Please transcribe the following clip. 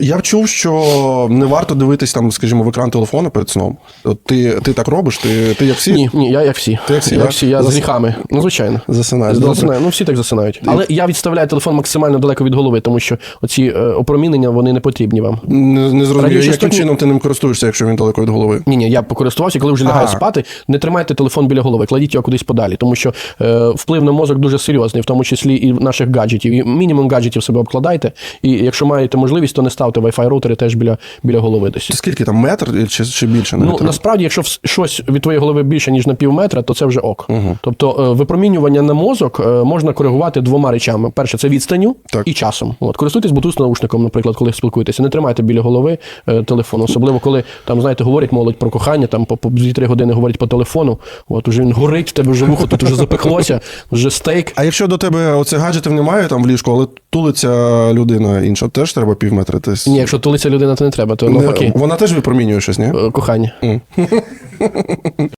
Я б чув, що не варто дивитись там, скажімо, в екран телефона перед сном. От ти, ти так робиш, ти, ти як всі Ні, ні, я як всі. Ти як всі, я, да? всі, я з гріхами. Ну, звичайно. Добре. Засинаю. Ну, всі так засинають. Але я відставляю телефон максимально далеко від голови, тому що оці е, опромінення вони не потрібні вам. Не, не зрозумію, Радіочастотні- яким чином ти ним користуєшся, якщо він далеко від голови. Ні, ні, я покористувався, коли вже лягаю спати, не тримайте телефон біля голови, кладіть його кудись подалі, тому що е, вплив на мозок дуже серйозний, в тому числі і наших гаджетів. І мінімум гаджетів себе обкладайте. І якщо маєте можливість, то не ставте Wi-Fi роутери теж біля, біля голови десь. Скільки там метр чи, чи більше? Ну, навіть насправді, якщо щось від твоєї голови більше, ніж на пів метра, то це вже ок. Тобто е, випромінювання на мозок е, можна коригувати двома речами. Перше, це відстанню Так. і часом. От, користуйтесь bluetooth наушником, наприклад, коли спілкуєтеся. Не тримайте біля голови е, телефон. Особливо, коли там, знаєте, говорять молодь про кохання, там по, по 2-3 години говорять по телефону. От уже він горить, в тебе вже вухо тут уже запеклося, вже стейк. А якщо до тебе оце гаджетів немає там в ліжку, але тулиться людина інша, теж треба пів метра. Ти... с- Ні, якщо тулиться людина, то не треба, то навпаки. Вона теж випромінює щось, ні? Е, Кохання.